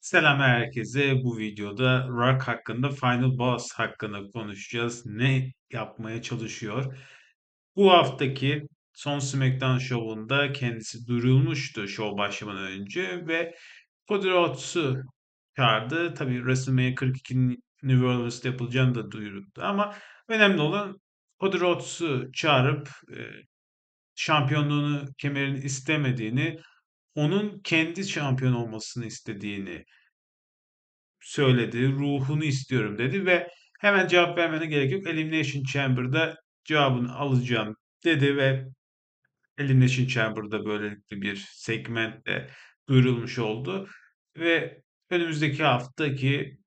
Selam herkese. Bu videoda Rock hakkında, Final Boss hakkında konuşacağız. Ne yapmaya çalışıyor? Bu haftaki son SmackDown şovunda kendisi duyurulmuştu şov başlamadan önce ve Cody Rhodes'u çağırdı. Tabii WrestleMania 42'nin New Orleans'ta yapılacağını da duyurdu ama önemli olan Cody Rhodes'u çağırıp şampiyonluğunu, kemerini istemediğini, onun kendi şampiyon olmasını istediğini söyledi. Ruhunu istiyorum dedi ve hemen cevap vermene gerek yok. Elimination Chamber'da cevabını alacağım dedi ve Elimination Chamber'da böylelikle bir segmentle duyurulmuş oldu. Ve önümüzdeki haftaki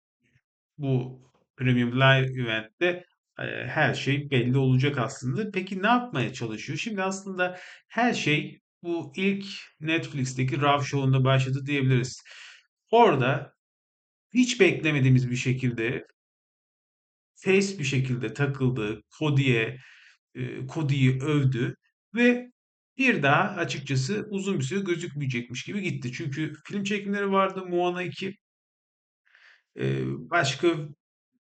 bu Premium Live Event'te e, her şey belli olacak aslında. Peki ne yapmaya çalışıyor? Şimdi aslında her şey bu ilk Netflix'teki Raw Show'unda başladı diyebiliriz. Orada hiç beklemediğimiz bir şekilde face bir şekilde takıldı. Cody'ye e, Cody'yi övdü ve bir daha açıkçası uzun bir süre gözükmeyecekmiş gibi gitti. Çünkü film çekimleri vardı. Moana 2 e, başka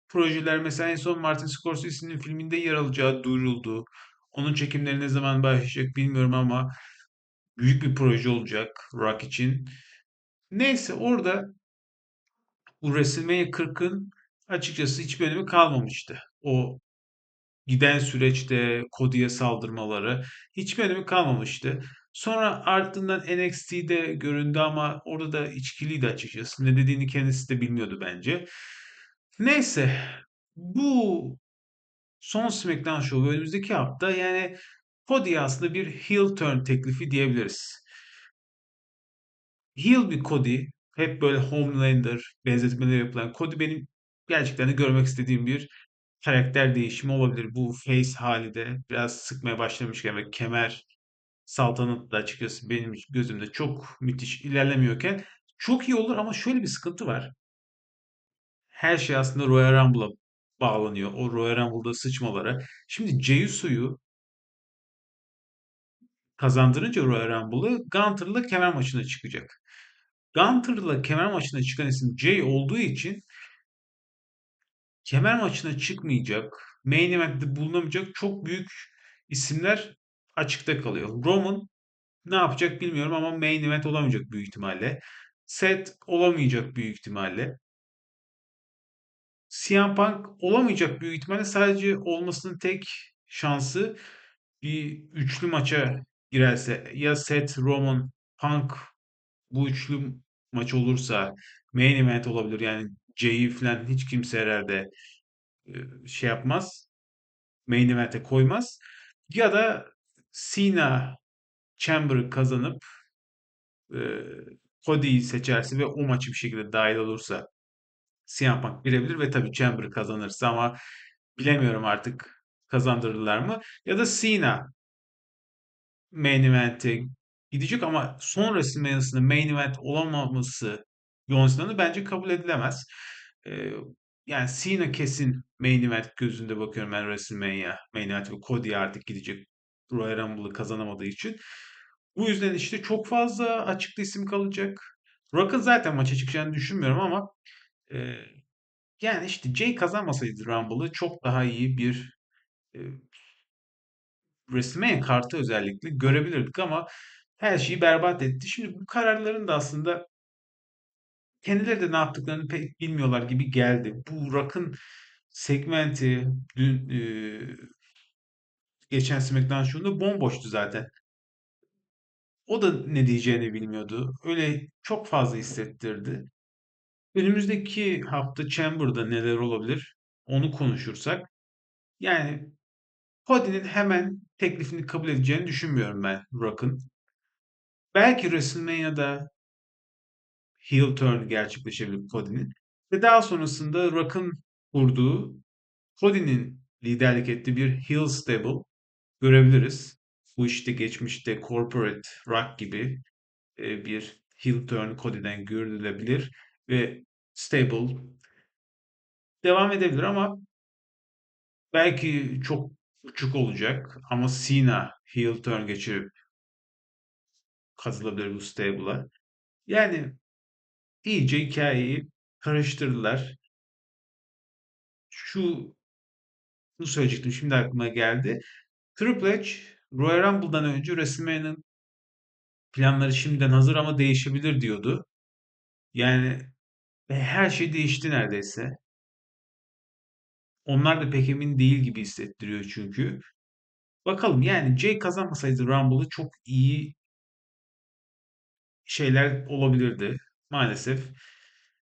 projeler mesela en son Martin Scorsese'nin filminde yer alacağı duyuruldu. Onun çekimleri ne zaman başlayacak bilmiyorum ama büyük bir proje olacak Rock için. Neyse orada bu WrestleMania 40'ın açıkçası hiçbir önemi kalmamıştı. O giden süreçte Cody'ye saldırmaları hiçbir önemi kalmamıştı. Sonra ardından NXT'de göründü ama orada da içkiliydi açıkçası. Ne dediğini kendisi de bilmiyordu bence. Neyse bu son SmackDown Show önümüzdeki hafta yani Cody aslında bir heel turn teklifi diyebiliriz. Heel bir Cody hep böyle Homelander benzetmeleri yapılan Cody benim gerçekten de görmek istediğim bir karakter değişimi olabilir. Bu face hali de biraz sıkmaya başlamışken ve kemer saltanatı da açıkçası benim gözümde çok müthiş ilerlemiyorken çok iyi olur ama şöyle bir sıkıntı var. Her şey aslında Royal Rumble'a bağlanıyor. O Royal Rumble'da sıçmalara. Şimdi Jey Uso'yu kazandırınca Royal Rumble'ı Gunter'la kemer maçına çıkacak. Gunter'la kemer maçına çıkan isim Jey olduğu için kemer maçına çıkmayacak, main event'te bulunamayacak çok büyük isimler açıkta kalıyor. Roman ne yapacak bilmiyorum ama main event olamayacak büyük ihtimalle. Seth olamayacak büyük ihtimalle. CM Punk olamayacak büyük ihtimalle sadece olmasının tek şansı bir üçlü maça girerse ya Seth, Roman, Punk bu üçlü maç olursa main event olabilir. Yani Jey'i falan hiç kimse herhalde e, şey yapmaz. Main event'e koymaz. Ya da Cena Chamber'ı kazanıp e, Cody'yi seçerse ve o maçı bir şekilde dahil olursa CM Punk birebir ve tabii Chamber'ı kazanırsa ama bilemiyorum artık kazandırırlar mı? Ya da Cena main event'e gidecek ama son WrestleMania'sında main event olamaması John Cena'nın bence kabul edilemez. Ee, yani Cena kesin main event gözünde bakıyorum ben WrestleMania main event ve Cody artık gidecek Royal Rumble'ı kazanamadığı için. Bu yüzden işte çok fazla açıkta isim kalacak. Rock'ın zaten maça çıkacağını düşünmüyorum ama e, yani işte Jay kazanmasaydı Rumble'ı çok daha iyi bir e, WrestleMania kartı özellikle görebilirdik ama her şeyi berbat etti. Şimdi bu kararların da aslında kendileri de ne yaptıklarını pek bilmiyorlar gibi geldi. Bu Rock'ın segmenti dün e, geçen SmackDown Show'unda bomboştu zaten. O da ne diyeceğini bilmiyordu. Öyle çok fazla hissettirdi. Önümüzdeki hafta Chamber'da neler olabilir? Onu konuşursak. Yani Cody'nin hemen teklifini kabul edeceğini düşünmüyorum ben Rock'ın. Belki WrestleMania'da heel turn gerçekleşebilir Cody'nin. Ve daha sonrasında Rock'ın kurduğu Cody'nin liderlik ettiği bir heel stable görebiliriz. Bu işte geçmişte Corporate Rock gibi e, bir heel turn Cody'den görülebilir ve stable devam edebilir ama belki çok uçuk olacak ama Cena heel turn geçirip katılabilir bu stable'a. Yani iyice hikayeyi karıştırdılar. Şu bunu söyleyecektim şimdi aklıma geldi. Triple H Royal Rumble'dan önce WrestleMania'nın planları şimdiden hazır ama değişebilir diyordu. Yani e, her şey değişti neredeyse. Onlar da pek emin değil gibi hissettiriyor çünkü. Bakalım yani Jay kazanmasaydı Rumble'ı çok iyi şeyler olabilirdi. Maalesef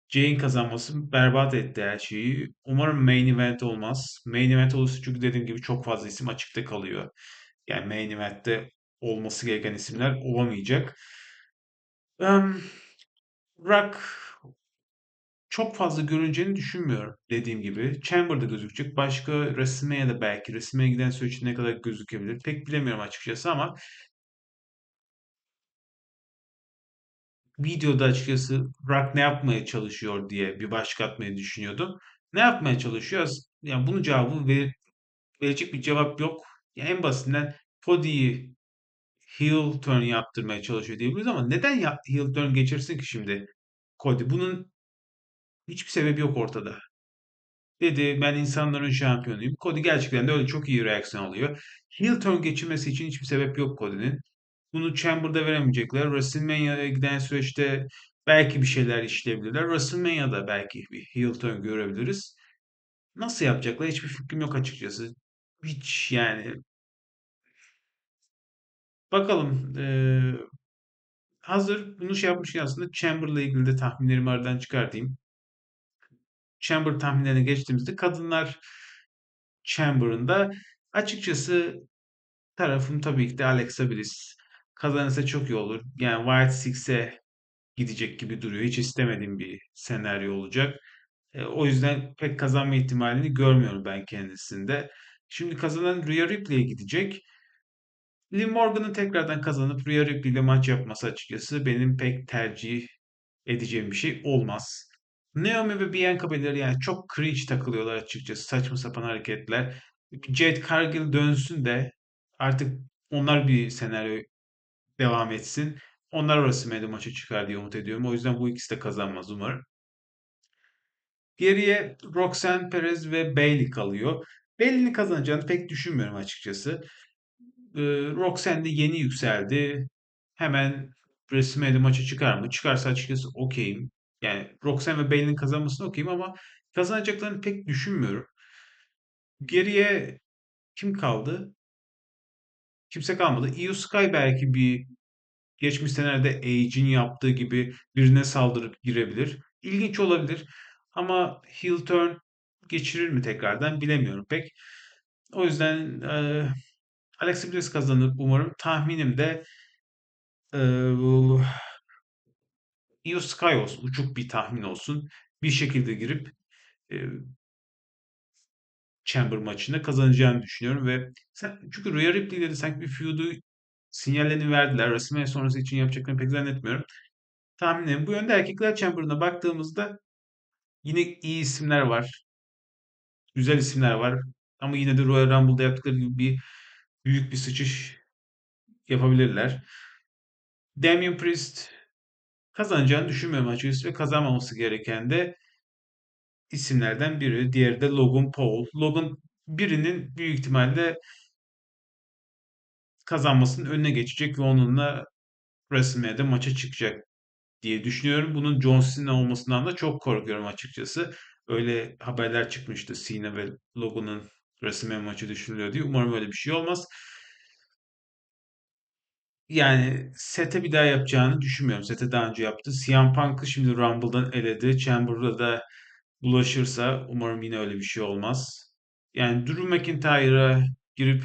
Jay'in kazanması berbat etti her şeyi. Umarım main event olmaz. Main event olursa çünkü dediğim gibi çok fazla isim açıkta kalıyor. Yani main event'te olması gereken isimler olamayacak. Um, Rock çok fazla görüneceğini düşünmüyorum dediğim gibi. Chamber'da gözükecek. Başka WrestleMania'da belki. WrestleMania'ya giden süreçte ne kadar gözükebilir pek bilemiyorum açıkçası ama videoda açıkçası Rock ne yapmaya çalışıyor diye bir başlık atmayı düşünüyordum. Ne yapmaya çalışıyor? Yani bunun cevabı ver, verecek bir cevap yok. Yani en basitinden Cody'yi heel turn yaptırmaya çalışıyor diyebiliriz ama neden ya, heel turn geçirsin ki şimdi Cody? Bunun hiçbir sebebi yok ortada. Dedi ben insanların şampiyonuyum. Cody gerçekten de öyle çok iyi reaksiyon alıyor. Heel turn geçirmesi için hiçbir sebep yok Cody'nin. Bunu Chamber'da veremeyecekler. WrestleMania'ya giden süreçte belki bir şeyler işleyebilirler. WrestleMania'da belki bir heel turn görebiliriz. Nasıl yapacaklar hiçbir fikrim yok açıkçası. Hiç yani. Bakalım. Ee, hazır bunu şey yapmışken aslında Chamber'la ilgili de tahminlerimi aradan çıkartayım. Chamber tahminlerine geçtiğimizde kadınlar Chamber'ında açıkçası tarafım tabii ki de Alexa Bliss. Kazanırsa çok iyi olur. Yani White Six'e gidecek gibi duruyor. Hiç istemediğim bir senaryo olacak. E, o yüzden pek kazanma ihtimalini görmüyorum ben kendisinde. Şimdi kazanan Rhea Ripley'e gidecek. Liv Morgan'ın tekrardan kazanıp Rhea Ripley ile maç yapması açıkçası benim pek tercih edeceğim bir şey olmaz. Naomi ve Bianca Belair yani çok cringe takılıyorlar açıkçası. Saçma sapan hareketler. Jade Cargill dönsün de artık onlar bir senaryo devam etsin. Onlar arası meydan maçı çıkar diye umut ediyorum. O yüzden bu ikisi de kazanmaz umarım. Geriye Roxanne Perez ve Bayley kalıyor. Bayley'nin kazanacağını pek düşünmüyorum açıkçası. Ee, Roxanne de yeni yükseldi. Hemen WrestleMania maçı çıkar mı? Çıkarsa açıkçası okeyim. Yani Roxanne ve Bayley'nin kazanmasını okeyim ama kazanacaklarını pek düşünmüyorum. Geriye kim kaldı? Kimse kalmadı. Io Sky belki bir geçmiş senelerde Age'in yaptığı gibi birine saldırıp girebilir. İlginç olabilir. Ama heel turn geçirir mi tekrardan bilemiyorum pek. O yüzden e, Alexa Bliss kazanır umarım. Tahminim de e, olsun. Uçuk bir tahmin olsun. Bir şekilde girip e, Chamber maçında kazanacağını düşünüyorum ve sen, çünkü Rhea Ripley'de de sanki bir feud'u sinyallerini verdiler. WrestleMania sonrası için yapacaklarını pek zannetmiyorum. Tahminim bu yönde erkekler Chamber'ına baktığımızda yine iyi isimler var. Güzel isimler var. Ama yine de Royal Rumble'da yaptıkları gibi bir büyük bir sıçış yapabilirler. Damien Priest kazanacağını düşünmüyorum açıkçası ve kazanmaması gereken de isimlerden biri. Diğeri de Logan Paul. Logan birinin büyük ihtimalle kazanmasının önüne geçecek ve onunla WrestleMania'da maça çıkacak diye düşünüyorum. Bunun John Cena olmasından da çok korkuyorum açıkçası. Öyle haberler çıkmıştı Cena ve Logan'ın WrestleMania maçı düşünülüyor diye. Umarım öyle bir şey olmaz. Yani Seth'e bir daha yapacağını düşünmüyorum. Seth'e daha önce yaptı. CM Punk'ı şimdi Rumble'dan eledi. Chamber'da da bulaşırsa umarım yine öyle bir şey olmaz. Yani Drew McIntyre'a girip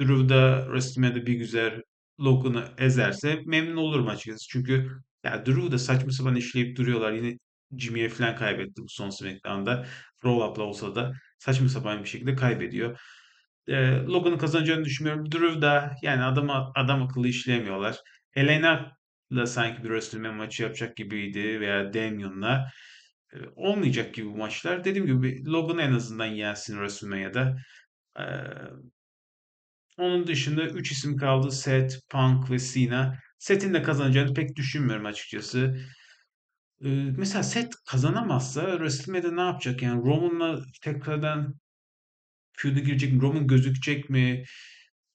Drew'da WrestleMania'da bir güzel Logan'ı ezerse memnun olurum açıkçası. Çünkü ya Drew da saçma sapan işleyip duruyorlar. Yine Jimmy'ye falan kaybetti bu son SmackDown'da. Roll up'la olsa da saçma sapan bir şekilde kaybediyor. E, Logan'ın kazanacağını düşünmüyorum. Drew da yani adam, adam akıllı işleyemiyorlar. Helena da sanki bir WrestleMania maçı yapacak gibiydi veya Damien'la. E, olmayacak gibi bu maçlar. Dediğim gibi Logan en azından yensin WrestleMania'da. E, onun dışında 3 isim kaldı. Seth, Punk ve Cena. Seth'in de kazanacağını pek düşünmüyorum açıkçası. Eee, mesela Seth kazanamazsa WrestleMania'da ne yapacak? Yani Roman'la tekrardan feud'a girecek mi? Roman gözükecek mi?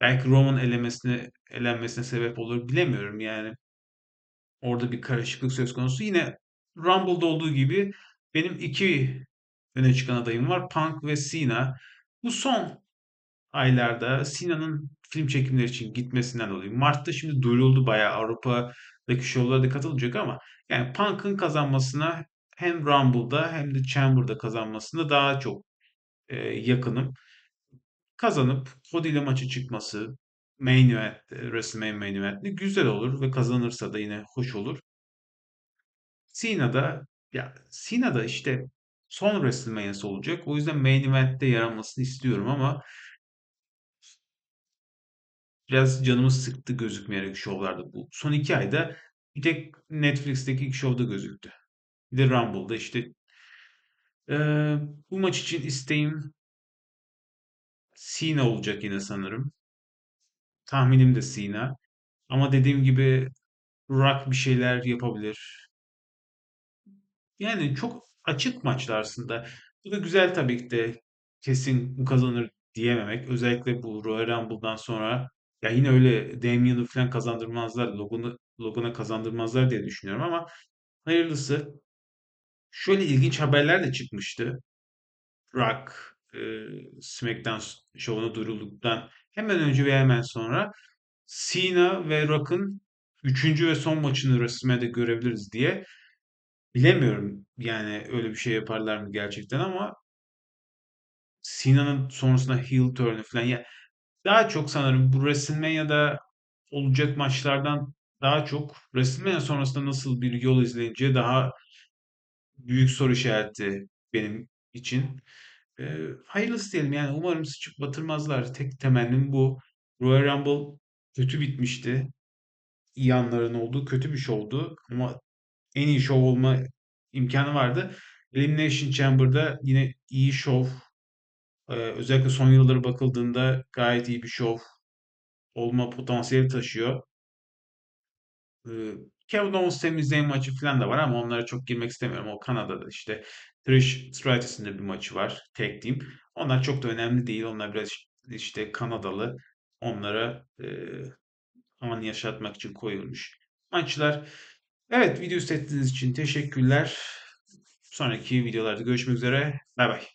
Belki Roman elemesine elenmesine sebep olur. Bilemiyorum yani. Orada bir karışıklık söz konusu. Yine Rumble'da olduğu gibi benim iki öne çıkan adayım var. Punk ve Cena. Bu son aylarda Sina'nın film çekimleri için gitmesinden dolayı. Mart'ta şimdi duyuruldu bayağı Avrupa'daki şovlara da katılacak ama yani Punk'ın kazanmasına hem Rumble'da hem de Chamber'da kazanmasına daha çok e, yakınım. Kazanıp Cody ile maçı çıkması main event, WrestleMania main event'te güzel olur ve kazanırsa da yine hoş olur. Cena'da ya Cena'da işte son WrestleMania'sı olacak. O yüzden main event'te yer almasını istiyorum ama biraz canımı sıktı gözükmeyerek şovlarda bu. Son iki ayda bir tek Netflix'teki iki şovda gözüktü. Bir de Rumble'da işte. Ee, bu maç için isteğim Cena olacak yine sanırım. Tahminim de Cena. Ama dediğim gibi Rock bir şeyler yapabilir. Yani çok açık maçlar aslında. Bu da güzel tabii ki de kesin kazanır diyememek. Özellikle bu Royal Rumble'dan sonra ya yine öyle Damian'ı falan kazandırmazlar. Logan'ı Logan'a kazandırmazlar diye düşünüyorum ama hayırlısı. Şöyle ilginç haberler de çıkmıştı. Rock e, SmackDown şovuna duyurulduktan hemen önce ve hemen sonra Cena ve Rock'ın üçüncü ve son maçını WrestleMania'da görebiliriz diye. Bilemiyorum yani öyle bir şey yaparlar mı gerçekten ama Cena'nın sonrasında heel turn'ü falan ya daha çok sanırım bu WrestleMania'da olacak maçlardan daha çok WrestleMania sonrasında nasıl bir yol izleneceği daha büyük soru işareti benim için. Ee, hayırlısı diyelim yani umarım sıçıp batırmazlar. Tek temennim bu. Royal Rumble kötü bitmişti. İyi anların olduğu kötü bir şovdu ama en iyi şov olma imkanı vardı. Elimination Chamber'da yine iyi şov. Ee, özellikle son yıllara bakıldığında gayet iyi bir şov olma potansiyeli taşıyor. Ee, Kevin Owens temizleyen maçı falan da var ama onlara çok girmek istemiyorum. O Kanada'da işte Trish Stratus'ın da bir maçı var. Tag team. Onlar çok da önemli değil. Onlar biraz işte Kanadalı. Onlara e, an yaşatmak için koyulmuş maçlar. Evet video izlediğiniz için teşekkürler. Sonraki videolarda görüşmek üzere. Bay bay.